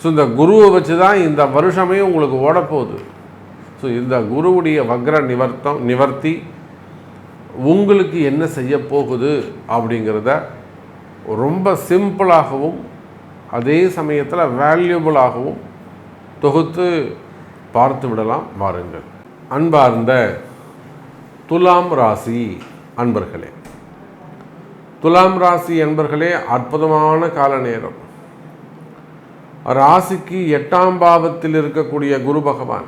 So இந்த குருவை வச்சு தான் இந்த வருஷமே உங்களுக்கு ஓடப்போகுது. ஸோ இந்த குருவுடைய வக்ர நிவர்த்தம் நிவர்த்தி உங்களுக்கு என்ன செய்ய போகுது அப்படிங்கிறத ரொம்ப சிம்பிளாகவும் அதே சமயத்தில் வேல்யூபிளாகவும் தொகுத்து பார்த்து விடலாம் வாருங்கள். அன்பார்ந்த துலாம் ராசி அன்பர்களே துலாம் ராசி அன்பர்களே அற்புதமான கால நேரம். ராசிக்கு எட்டாம் பாவத்தில் இருக்கக்கூடிய குரு பகவான்.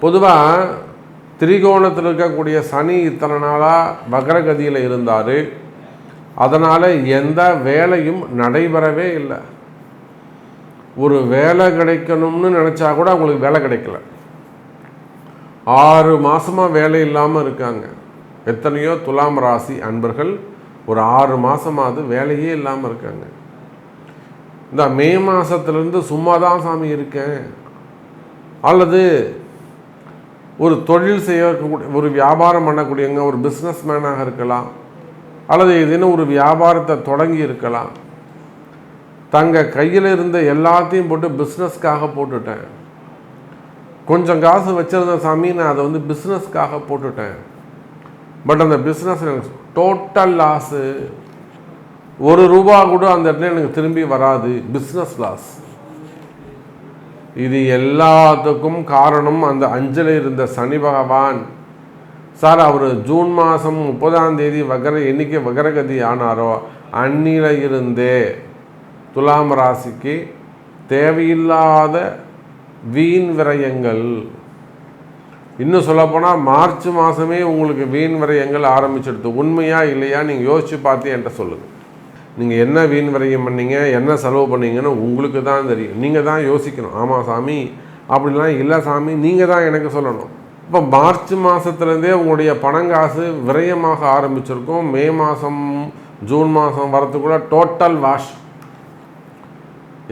பொதுவாக திரிகோணத்தில் இருக்கக்கூடிய சனி இத்தனை நாளாக வக்ரகதியில் இருந்தார். அதனால் எந்த வேலையும் நடைபெறவே இல்லை. ஒரு வேலை கிடைக்கணும்னு நினச்சா கூட அவங்களுக்கு வேலை கிடைக்கல. ஆறு மாதமாக வேலை இல்லாமல் இருக்காங்க. எத்தனையோ துலாம் ராசி அன்பர்கள் ஒரு ஆறு மாதமாவது வேலையே இல்லாமல் இருக்காங்க. இந்த மே மாதத்துலேருந்து சும்மா தான் சாமி இருக்கேன். அல்லது ஒரு தொழில் செய்யக்கூடிய ஒரு வியாபாரம் பண்ணக்கூடியவங்க ஒரு பிஸ்னஸ் மேனாக இருக்கலாம். அல்லது ஏதேனும் ஒரு வியாபாரத்தை தொடங்கி இருக்கலாம். தங்க கையில் இருந்த எல்லாத்தையும் போட்டு பிஸ்னஸ்க்காக போட்டுட்டேன். கொஞ்சம் காசு வச்சுருந்த சாமி நான் அதை வந்து பிஸ்னஸ்க்காக போட்டுட்டேன். பட் அந்த பிஸ்னஸ் எனக்கு டோட்டல் லாஸு ஒரு ரூபா கூட அந்த இடத்துல எனக்கு திரும்பி வராது. பிஸ்னஸ் லாஸ் இது எல்லாத்துக்கும் காரணம் அந்த அஞ்சலில் இருந்த சனி பகவான். சார் அவர் ஜூன் மாதம் முப்பதாம் தேதி வகர என்னைக்கு வகரகதி ஆனாரோ அந்நில இருந்தே துலாம் ராசிக்கு தேவையில்லாத வீண் விரயங்கள். இன்னும் சொல்லப்போனால் மார்ச் மாதமே உங்களுக்கு வீண் விரயங்கள் ஆரம்பிச்சிடுது. உண்மையா இல்லையா நீங்கள் யோசித்து பார்த்து என்கிட்ட சொல்லுங்கள் நீங்கள் என்ன வீண் விரயம் பண்ணீங்க என்ன செலவு பண்ணீங்கன்னு உங்களுக்கு தான் தெரியும். நீங்கள் தான் யோசிக்கணும். ஆமாம் சாமி அப்படிலாம் இல்லை சாமி நீங்கள் தான் எனக்கு சொல்லணும். இப்போ மார்ச் மாதத்துலேருந்தே உங்களுடைய பணங்காசு விரயமாக ஆரம்பிச்சிருக்கும். மே மாதம் ஜூன் மாதம் வரத்துக்குள்ள டோட்டல் வாஷ்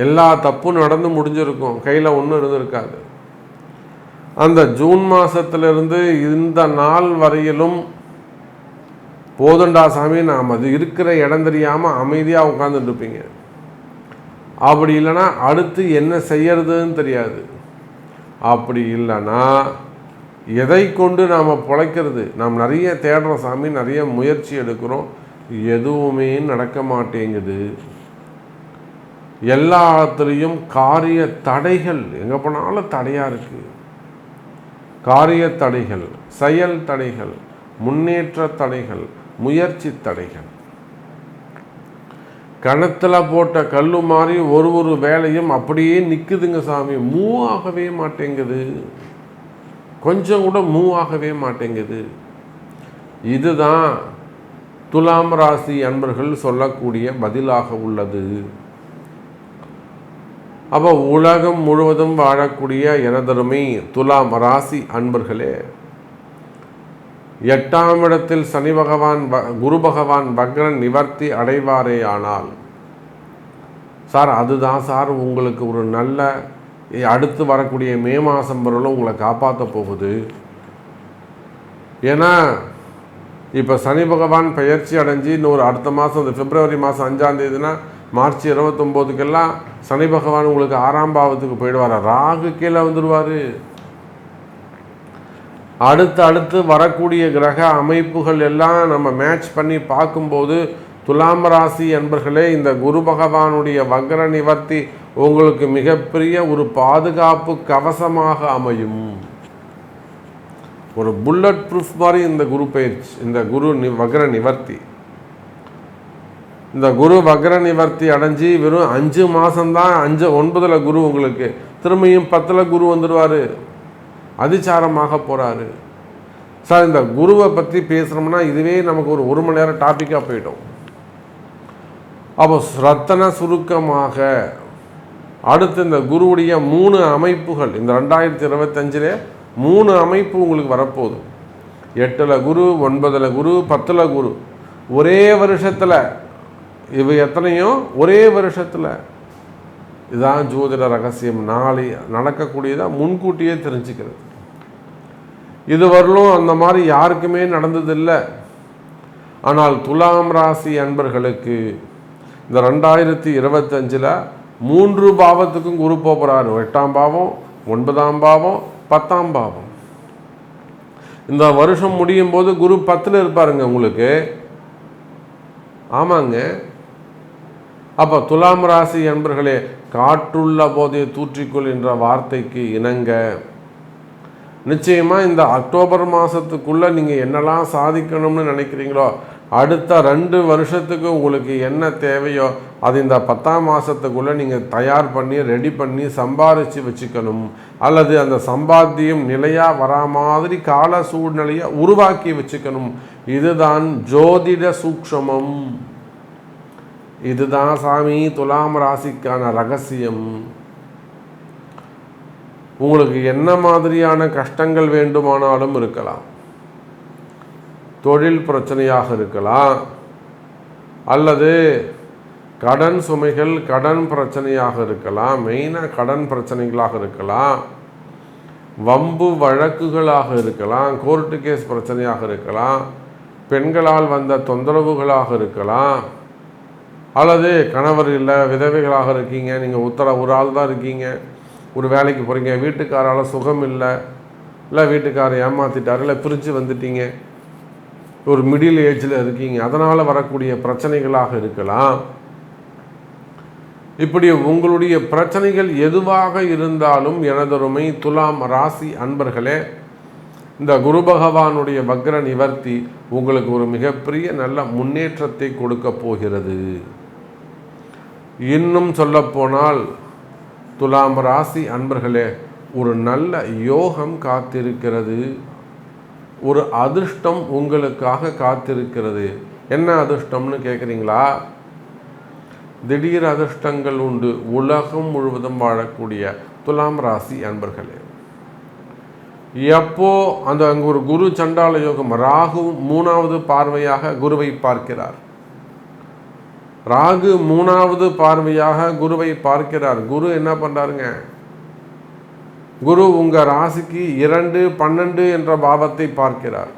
எல்லா தப்பும் நடந்து முடிஞ்சிருக்கும். கையில் ஒன்றும் இருந்திருக்காது. அந்த ஜூன் மாதத்துலேருந்து இந்த நாள் வரையிலும் போதுண்டா சாமி நாம் அது இருக்கிற இடம் தெரியாமல் அமைதியாக உட்காந்துட்டு இருப்பீங்க அப்படி இல்லைன்னா அடுத்து என்ன செய்யறதுன்னு தெரியாது. அப்படி இல்லைன்னா எதை கொண்டு நாம் பிழைக்கிறது? நாம் நிறைய தேடுற சாமி நிறைய முயற்சி எடுக்கிறோம். எதுவுமே நடக்க மாட்டேங்குது. எல்லாத்துலேயும் காரிய தடைகள். எங்கே போனாலும் தடையாக இருக்குது காரிய தடைகள் செயல் தடைகள் முன்னேற்ற தடைகள் முயற்சி தடைகள். கணத்தில் போட்ட கல்லு மாதிரி ஒரு ஒரு வேலையும் அப்படியே நிற்குதுங்க சாமி. மூவ் ஆகவே மாட்டேங்குது. கொஞ்சம் கூட மூவ் ஆகவே மாட்டேங்குது. இதுதான் துலாம் ராசி அன்பர்கள் சொல்லக்கூடிய பதிலாக உள்ளது. அப்போ உலகம் முழுவதும் வாழக்கூடிய எனதருமை துலாம் ராசி அன்பர்களே எட்டாம் இடத்தில் சனி பகவான் வ- குரு பகவான் வக்ரன் நிவர்த்தி அடைவாரே ஆனால் சார் அதுதான் சார் உங்களுக்கு ஒரு நல்ல அடுத்து வரக்கூடிய மே மாதம் வரலும் உங்களை காப்பாற்ற போகுது. ஏன்னா இப்போ சனி பகவான் பயிற்சி அடைஞ்சு இன்னொரு அடுத்த மாதம் இந்த பிப்ரவரி மாதம் அஞ்சாம் தேதினா மார்ச் இருபத்தொம்போதுக்கெல்லாம் சனி பகவான் உங்களுக்கு ஆறாம் பாவத்துக்கு போயிடுவார். ராகு கீழே வந்துடுவார் அடுத்து அடுத்து வரக்கூடிய கிரக அமைப்புகள் எல்லாம் நம்ம மேட்ச் பண்ணி பார்க்கும்போது துலாம் ராசி என்பர்களே இந்த குரு பகவானுடைய வக்ர நிவர்த்தி உங்களுக்கு மிகப்பெரிய ஒரு பாதுகாப்பு கவசமாக அமையும். ஒரு புல்லட் ப்ரூஃப் மாதிரி இந்த குரு பயிற்சி இந்த குரு நி வக்ர நிவர்த்தி. இந்த குரு வக்ர நிவர்த்தி அடைஞ்சு வெறும் அஞ்சு மாதம்தான் அஞ்சு ஒன்பதில் குரு உங்களுக்கு திரும்பியும் பத்தில் குரு வந்துடுவார் அதிச்சாரமாக போகிறாரு சார் இந்த குருவை பற்றி பேசுகிறோம்னா இதுவே நமக்கு ஒரு ஒரு மணி நேரம் டாப்பிக்காக போயிட்டோம் அப்போ ரத்தன சுருக்கமாக அடுத்து இந்த குருவுடைய மூணு அமைப்புகள் இந்த ரெண்டாயிரத்தி இருபத்தஞ்சில் மூணு அமைப்பு உங்களுக்கு வரப்போகுது. எட்டில் குரு ஒன்பதில் குரு பத்தில் குரு. ஒரே வருஷத்தில் இவை எத்தனையோ? ஒரே வருஷத்தில். இதுதான் ஜோதிட ரகசியம். நாளை நடக்கக்கூடியதாக முன்கூட்டியே தெரிஞ்சுக்கிறது. இதுவரையிலும் அந்த மாதிரி யாருக்குமே நடந்ததில்லை. ஆனால் துலாம் ராசி அன்பர்களுக்கு இந்த ரெண்டாயிரத்தி இருபத்தஞ்சில் மூன்று பாவத்துக்கும் குரு போகிறாரு எட்டாம் பாவம் ஒன்பதாம் பாவம் பத்தாம் பாவம். இந்த வருஷம் முடியும் போது குரு பத்தில் இருப்பாருங்க உங்களுக்கு. ஆமாங்க. அப்போ துலாம் ராசி என்பர்களே காற்றுள்ள போதே தூற்றிக்கொள் என்ற வார்த்தைக்கு இணங்க. நிச்சயமாக இந்த அக்டோபர் மாதத்துக்குள்ளே நீங்கள் என்னெல்லாம் சாதிக்கணும்னு நினைக்கிறீங்களோ அடுத்த ரெண்டு வருஷத்துக்கு உங்களுக்கு என்ன தேவையோ அது இந்த பத்தாம் மாதத்துக்குள்ளே நீங்கள் தயார் பண்ணி ரெடி பண்ணி சம்பாரித்து வச்சுக்கணும். அல்லது அந்த சம்பாத்தியம் நிலையாக வரா மாதிரி கால சூழ்நிலையை உருவாக்கி வச்சுக்கணும். இதுதான் ஜோதிட சூக்ஷமம். இதுதான் சாமி துலாம் ராசிக்கான ரகசியம். உங்களுக்கு என்ன மாதிரியான கஷ்டங்கள் வேண்டுமானாலும் இருக்கலாம். தொழில் பிரச்சனையாக இருக்கலாம். அல்லது கடன் சுமைகள் கடன் பிரச்சனையாக இருக்கலாம். மெயினாக கடன் பிரச்சனைகளாக இருக்கலாம். வம்பு வழக்குகளாக இருக்கலாம். கோர்ட்டு கேஸ் பிரச்சனையாக இருக்கலாம். பெண்களால் வந்த தொந்தரவுகளாக இருக்கலாம். அல்லது கணவர் இல்லை விதவைகளாக இருக்கீங்க நீங்கள் உத்தர ஒரு ஆள் தான் இருக்கீங்க ஒரு வேலைக்கு போகிறீங்க வீட்டுக்காரால் சுகம் இல்லை இல்லை வீட்டுக்காரர் ஏமாற்றிட்டார் இல்லை பிரித்து வந்துட்டீங்க ஒரு மிடில் ஏஜில் இருக்கீங்க அதனால் வரக்கூடிய பிரச்சனைகளாக இருக்கலாம். இப்படி உங்களுடைய பிரச்சனைகள் எதுவாக இருந்தாலும் எனதொருமை துலாம் ராசி அன்பர்களே இந்த குரு பகவானுடைய வக்ர நிவர்த்தி உங்களுக்கு ஒரு மிகப்பெரிய நல்ல முன்னேற்றத்தை கொடுக்க போகிறது. இன்னும் சொல்லப்போனால் துலாம் ராசி அன்பர்களே ஒரு நல்ல யோகம் காத்திருக்கிறது. ஒரு அதிர்ஷ்டம் உங்களுக்காக காத்திருக்கிறது. என்ன அதிர்ஷ்டம்னு கேட்குறீங்களா திடீர் அதிர்ஷ்டங்கள் உண்டு. உலகம் முழுவதும் வாழக்கூடிய துலாம் ராசி அன்பர்களே. எப்போ அந்த அங்கே ஒரு குரு சண்டால யோகம் ராகு மூணாவது பார்வையாக குருவை பார்க்கிறார். ராகு மூணாவது பார்வையாக குருவை பார்க்கிறார். குரு என்ன பண்ணுறாருங்க குரு உங்கள் ராசிக்கு இரண்டு பன்னெண்டு என்ற பாவத்தை பார்க்கிறார்.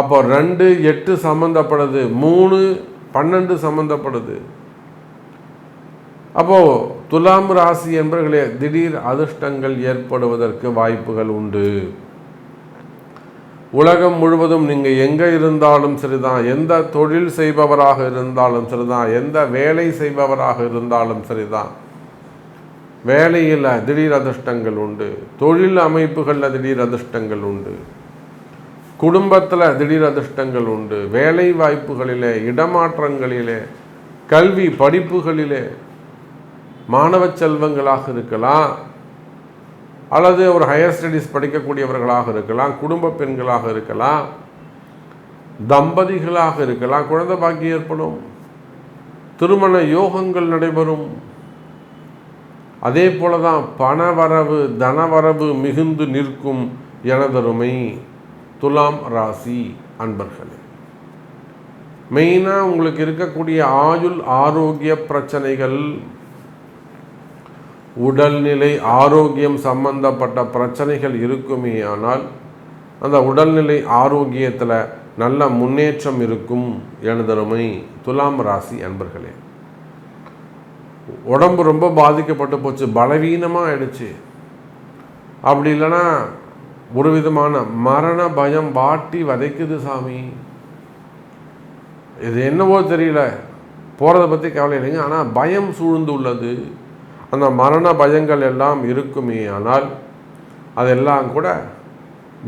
அப்போ ரெண்டு எட்டு சம்மந்தப்படுது மூணு பன்னெண்டு சம்மந்தப்படுது அப்போ துலாம் ராசி என்பர்களே திடீர் அதிர்ஷ்டங்கள் ஏற்படுவதற்கு வாய்ப்புகள் உண்டு. உலகம் முழுவதும் நீங்கள் எங்கே இருந்தாலும் சரிதான். எந்த தொழில் செய்பவராக இருந்தாலும் சரிதான். எந்த வேலை செய்பவராக இருந்தாலும் சரிதான். வேலையில் திடீர் அதிர்ஷ்டங்கள் உண்டு. தொழில் அமைப்புகளில் திடீர் அதிர்ஷ்டங்கள் உண்டு. குடும்பத்தில் திடீர் அதிர்ஷ்டங்கள் உண்டு. வேலை வாய்ப்புகளிலே இடமாற்றங்களிலே கல்வி படிப்புகளிலே மாணவ செல்வங்களாக இருக்கலாம். அல்லது ஒரு ஹையர் ஸ்டடீஸ் படிக்கக்கூடியவர்களாக இருக்கலாம் குடும்ப பெண்களாக இருக்கலாம் தம்பதிகளாக இருக்கலாம் குழந்தை பாக்கியம் ஏற்படும் திருமண யோகங்கள் நடைபெறும். அதே போல தான் பணவரவு தனவரவு மிகுந்து நிற்கும் எனதருமை துலாம் ராசி அன்பர்களே. மெயினாக உங்களுக்கு இருக்கக்கூடிய ஆயுள் ஆரோக்கிய பிரச்சனைகள் உடல்நிலை ஆரோக்கியம் சம்பந்தப்பட்ட பிரச்சனைகள் இருக்குமே ஆனால் அந்த உடல்நிலை ஆரோக்கியத்தில் நல்ல முன்னேற்றம் இருக்கும் எனதருமை துலாம் ராசி அன்பர்களே. உடம்பு ரொம்ப பாதிக்கப்பட்டு போச்சு பலவீனமாக ஆயிடுச்சு. அப்படி இல்லைன்னா ஒரு விதமான மரண பயம் வாட்டி வதைக்குது சாமி. இது என்னவோ தெரியல. போகிறத பற்றி கவலை இல்லைங்க. ஆனால் பயம் சூழ்ந்து உள்ளது. அந்த மரண பயங்கள் எல்லாம் இருக்குமே ஆனால் அதெல்லாம் கூட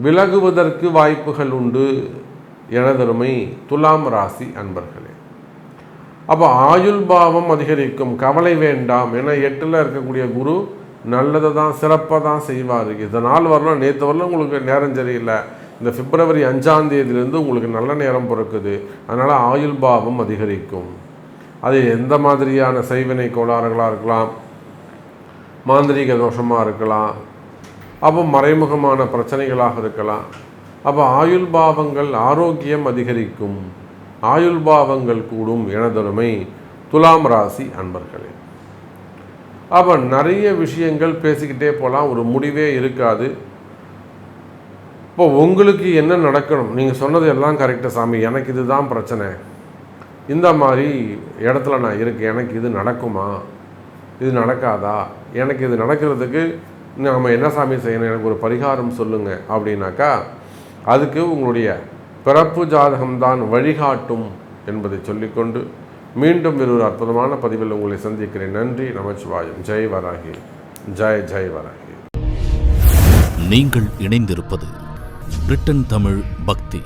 விலகுவதற்கு வாய்ப்புகள் உண்டு எனதருமை துலாம் ராசி அன்பர்களே. அப்போ ஆயுள் பாவம் அதிகரிக்கும் கவலை வேண்டாம் ஏன்னா எட்டில் இருக்கக்கூடிய குரு நல்லதை தான் சிறப்பாக தான் செய்வார். இதனால் வரலாம் நேற்று வரலாம் உங்களுக்கு நேரம் சரியில்லை. இந்த பிப்ரவரி அஞ்சாம் தேதியிலேருந்து உங்களுக்கு நல்ல நேரம் பிறக்குது. அதனால் ஆயுள் பாவம் அதிகரிக்கும். அது எந்த மாதிரியான செய்வினை கோளாறுகளாக இருக்கலாம் மாந்திரீக தோஷமாக இருக்கலாம். அப்போ மறைமுகமான பிரச்சனைகளாக இருக்கலாம். அப்போ ஆயுள் பாவங்கள் ஆரோக்கியம் அதிகரிக்கும். ஆயுள் பாவங்கள் கூடும் எனதொருமை துலாம் ராசி அன்பர்களே. அப்போ நிறைய விஷயங்கள் பேசிக்கிட்டே போகலாம். ஒரு முடிவே இருக்காது. இப்போ உங்களுக்கு என்ன நடக்கணும்? நீங்கள் சொன்னது எல்லாம் கரெக்டு சாமி. எனக்கு இதுதான் பிரச்சனை. இந்த மாதிரி இடத்துல நான் இருக்கேன். எனக்கு இது நடக்குமா? இது நடக்காதா? எனக்கு இது நடக்கிறதுக்கு நம்ம என்ன சாமி செய்யணும்? எனக்கு ஒரு பரிகாரம் சொல்லுங்கள் அப்படின்னாக்கா அதுக்கு உங்களுடைய பிறப்பு ஜாதகம்தான் வழிகாட்டும் என்பதை சொல்லிக்கொண்டு மீண்டும் வேறு ஒரு அற்புதமான பதிவில் உங்களை சந்திக்கிறேன். நன்றி நமச்சிவாயம். ஜெய் வராகி. ஜெய் ஜெய் வராகி. நீங்கள் இணைந்திருப்பது பிரிட்டன் தமிழ் பக்தி.